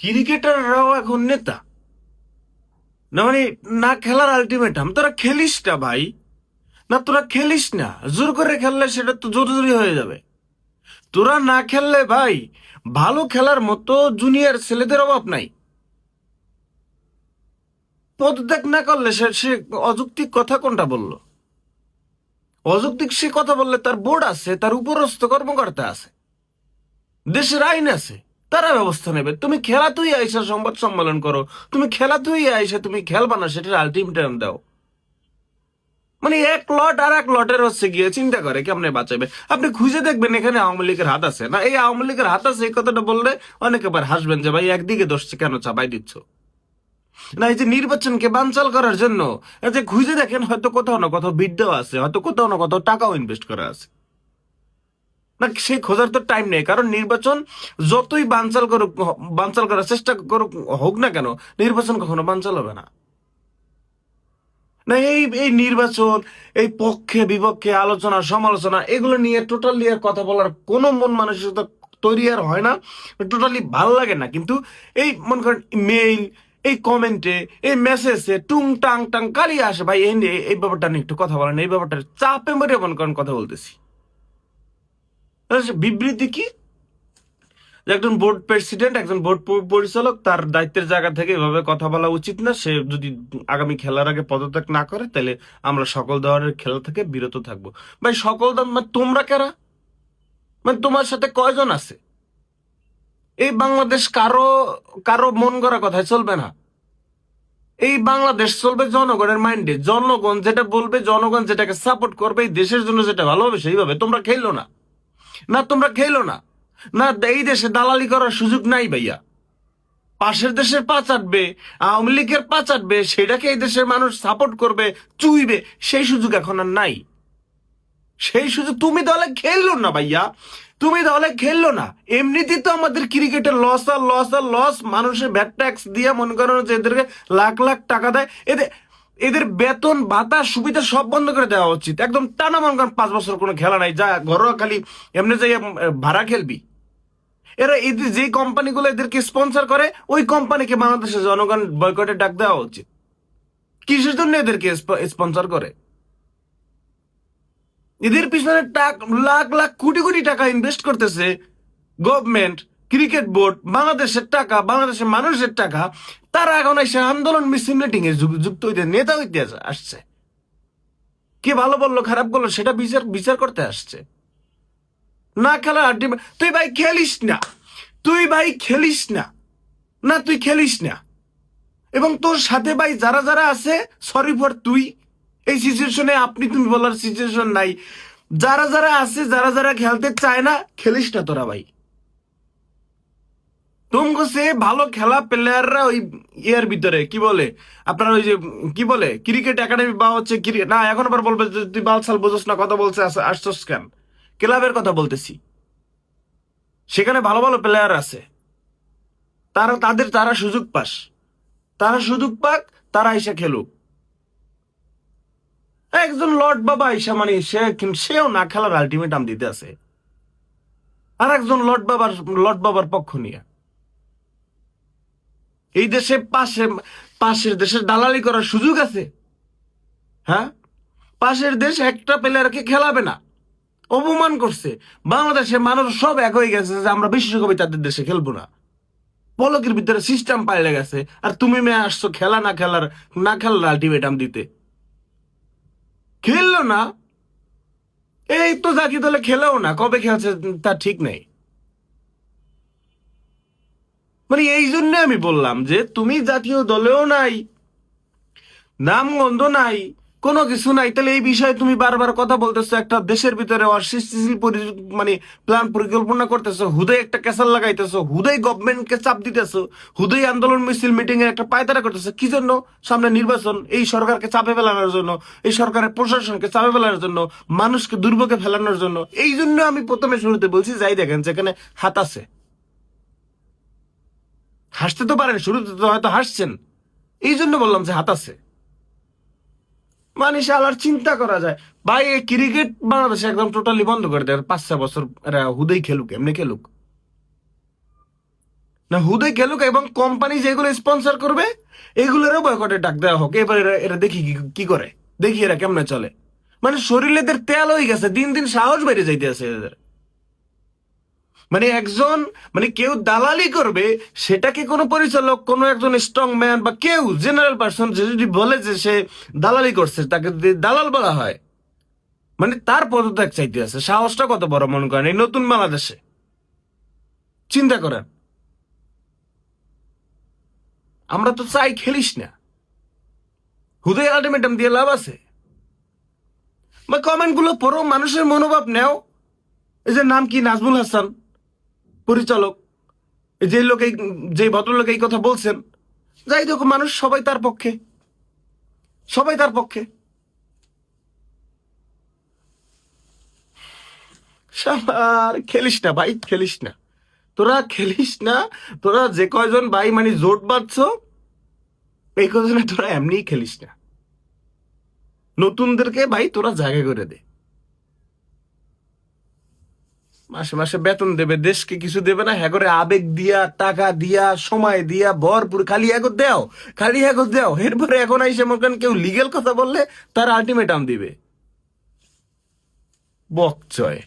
ক্রিকেটাররাও এখন নেতা। না মানে না খেলার আলটিমেটাম তোরা খেলিস না ভাই। না, তোরা খেলিস না। জোর করে খেললে সেটা তো জোর জোরি হয়ে যাবে। তোরা না খেললে ভাই, ভালো খেলার মতো জুনিয়র ছেলেদের অভাব নাই। পদত্যাগ না করলে সে সে অযৌক্তিক কথা কোনটা বলল? অযৌক্তিক সে কথা বললে তার বোর্ড আছে, তার উপরস্থ কর্মকর্তা আছে। দেশের আইন আছে। তারা ব্যবস্থা নেবে। তুমি খেলা তুই আইসা সংবাদ সম্মেলন করো। তুমি খেলা তুই আইসা তুমি খেলবা না, সেটার আলটিমেটাম দাও। মানে এক লট আর এক লটের হচ্ছে গিয়ে চিন্তা করে কেমনে বাঁচাবে। আপনি খুঁজে দেখবেন এখানে আওয়ামী লীগের হাত আছে, না? এই আওয়ামী লীগের হাত আছে, এই কথাটা বললে অনেকে আবার হাসবেন যে, ভাই, একদিকে দোষ কেন চাপাই দিচ্ছ? না, এই যে নির্বাচনকে বানচাল করার জন্য যে খুঁজে দেখেন হয়তো কোথাও না কোথাও বিদ্যাও আছে, হয়তো কোথাও না কোথাও টাকাও ইনভেস্ট করা আছে। না, সেই খোঁজার তো টাইম নেই। কারণ নির্বাচন যতই বানচাল করুক, বানচাল করার চেষ্টা করুক, হোক না কেন, নির্বাচন কখনো বানচাল হবে না। না, এই এই নির্বাচন, এই পক্ষে, বিপক্ষে আলোচনা, সমালোচনা, এগুলো নিয়ে টোটালি আর কথা বলার কোনো মন মানসিকতা তৈরি আর হয় না। টোটালি ভালো লাগে না। কিন্তু এই, মনে করেন মেইল এই কমেন্টে এই মেসেজে টুং টাং টাং কালিয়ে আসে? ভাই, এই ব্যাপারটা নিয়ে একটু কথা বলেন, এই ব্যাপারটা চাপে মেরে মনে করেন কথা বলতেছি। বিবৃতি কি? একজন বোর্ড প্রেসিডেন্ট, একজন বোর্ড পরিচালক, তার দায়িত্বের জায়গা থেকে এভাবে কথা বলা উচিত না। সে যদি আগামী খেলার আগে পদত্যাগ না করে, তাহলে আমরা সকল ধরনের খেলা থেকে বিরত থাকব। ভাই, সকল দল মানে তোমরা কারা? মানে তোমার সাথে কয়জন আছে? এই বাংলাদেশ কারও কারও মন করা কথায় চলবে না। এই বাংলাদেশ চলবে জনগণের মাইন্ডে। জনগণ যেটা বলবে, জনগণ যেটাকে সাপোর্ট করবে, এই দেশের জন্য যেটা ভালো হবে সেইভাবে। তোমরা খেললো না। না, তোমরা খেলো না। না, এই দেশে দালালি করার সুযোগ নাই ভাইয়া। পাশের দেশের পা চাটবে আওয়ামী লীগের পা চাটবে সেটাকে এই দেশের মানুষ সাপোর্ট করবে, চুইবে, সেই সুযোগ এখন আর নাই। সেই সুযোগ তুমি দলে খেললো না ভাইয়া। তুমি দলে খেললো না। এমনিতেই তো আমাদের ক্রিকেটের লস আর লস আর লস মানুষের ব্যাট ট্যাক্স দিয়ে মনে করেন যে এদেরকে লাখ লাখ টাকা দেয়। এদের এদের বেতন, ভাতা, সুবিধা সব বন্ধ করে দেওয়া উচিত। একদম টানা মনে করেন, পাঁচ বছর কোনো খেলা নাই, যা ঘরোয়া খালি এমনি যাই ভাড়া খেলবি। এরা এদের যে কোম্পানিগুলো এদেরকে স্পন্সর করে, ওই কোম্পানিকে বাংলাদেশের জনগণ বয়কটে ডাক দেওয়া উচিত। কিসের জন্য এদেরকে স্পন্সর করে? এদের পিছনে লাখ লাখ, কোটি কোটি টাকা ইনভেস্ট করতেছে গভর্নমেন্ট ক্রিকেট বোর্ড, বাংলাদেশের টাকা, বাংলাদেশের মানুষের টাকা, তারা এখন এসে আন্দোলন মিছিল মিটিং এ যুগ- যুক্ত হইতে, নেতা হইতে আসছে। কে ভালো বলল, খারাপ বলল, সেটা বিচার বিচার করতে আসছে। না খেলা তুই ভাই খেলিস না। তুই ভাই খেলিস না। না, তুই খেলিস না। এবং তোর সাথে ভাই যারা যারা আছে সরি ফর তুই। এই সিচুয়েশনে আপনি তুমি বলার সিচুয়েশন নাই। যারা যারা আছে, যারা যারা খেলতে চায় না, খেলিস না তোরা ভাই। তুমকো সে ভালো খেলা প্লেয়াররা ওই ইয়ের ভিতরে, কি বলে? আপনার ওই যে, কি বলে? ক্রিকেট একাডেমি বা হচ্ছে না, এখন আবার বলবে যে তুই বালসাল বোঝস না, কথা বলছে আসছস কেন? ক্লাবের কথা বলতেছি। সেখানে ভালো ভালো প্লেয়ার আছে। তারা, তাদের, তারা সুযোগ পাস। তারা সুযোগ পাক, তারা এসে খেলুক। একজন লর্ড বাবা আইসা মানে সে সেও না খেলার আলটিমেটাম দিতে আছে। আর একজন লর্ড বাবার লর্ড বাবার পক্ষ নিয়ে। এই দেশে পাশে, পাশের দেশের দালালি করার সুযোগ আছে। হ্যাঁ? পাশের দেশ একটা প্লেয়ারকে খেলাবে না। অপমান করছে। বাংলাদেশের মানুষ সব এক হয়ে গেছে যে আমরা বিশ্বকবি তাদের দেশে খেলব না। পলকের ভিতরে সিস্টেম পাইলে গেছে। আর তুমি মেয়ে আসছো খেলা না খেলার না খেলার আলটিমেটাম দিতে। খেললো না? এই তো জাতীয় দলে খেলেও না। কবে খেলছে তা ঠিক নেই। মানে এই জন্য আমি বললাম যে তুমি জাতীয় দলেও নাই নামগন্ধ নাই, কোনো কিছু নাই। তাহলে এই বিষয়ে তুমি বারবার কথা বলতেছো, একটা দেশের ভিতরে মানে প্ল্যান পরিকল্পনা করতেছো, হুদয় একটা ক্যাসাল লাগাইতেছো, হুদয় গভর্নমেন্টকে চাপ দিতেছো, হুদয় আন্দোলন মিছিল মিটিং এ একটা পায়তারা করতেছো। কি জন্য? সামনে নির্বাচন, এই সরকারকে চাপে ফেলানোর জন্য, এই সরকারের প্রশাসনকে চাপে ফেলানোর জন্য, মানুষকে দুর্ভোগে ফেলানোর জন্য। এই জন্য আমি প্রথমে শুরুতে বলছি, যাই দেখেন, যেখানে হাত আছে। হাসতে তো পারেন, শুরুতে তো হয়তো হাসছেন। এই জন্য বললাম যে হাত আছে। মানে শালার চিন্তা করা যায়। ভাই, এই ক্রিকেট বাংলাদেশে একদম টোটালি বন্ধ করে দেয় পাঁচ, ছয় বছর এরা হুদেই খেলুক, এমনি খেলুক। না হুদে খেলুক এবং কোম্পানি যেগুলো স্পন্সর করবে, এগুলোরও বয়কটে ডাক দেওয়া হোক। এবার এরা এরা দেখি কি- করে। দেখি এরা কেমনে চলে। মানে শরীরে এদের তেল হয়ে গেছে, দিন দিন সাহস বেড়ে যাইতে আছে এদের। মানে একজন মানে কেউ দালালি করবে, সেটাকে কোনো পরিচালক, কোনো একজন স্ট্রং ম্যান বা কেউ জেনারেল পার্সন যে যদি বলে যে সে দালালি করছে, তাকে দালাল বলা হয় মানে তার পদত্যাগ চাইতে আছে। সাহসটা কত বড় মনে করেন এই নতুন বাংলাদেশে? চিন্তা করেন। আমরা তো চাই খেলিস না। হুদয় আলটিমেটাম দিয়ে লাভ আছে। বা কমেন্টগুলো পড়ো, মানুষের মনোভাব নেও। এই যে নাম কি? নাজমুল হাসান। পরিচালক যে লোক যে ভদ্রলোক এই কথা বলছেন, যাই দেখো মানুষ সবাই তার পক্ষে। সবাই তার পক্ষে। আর খেলিস না ভাই, খেলিস না। তোরা খেলিস না, তোরা যে কয়জন ভাই মানে জোট বাঁধছ, এই কয়জনে তোরা এমনিই খেলিস না। নতুনদেরকে ভাই তোরা জায়গা করে দে। মাসে মাসে বেতন দেবে, দেশকে কিছু দেবে না। হ্যাঁ করে আবেগ দিয়া, টাকা দিয়া, সময় দিয়া, ভরপুর, খালি হ্যাগো দেও, খালি হ্যাগো দেও। এরপরে এখন আইসে করেন কেউ লিগেল কথা বললে তার আলটিমেটাম দিবে। বকচয়।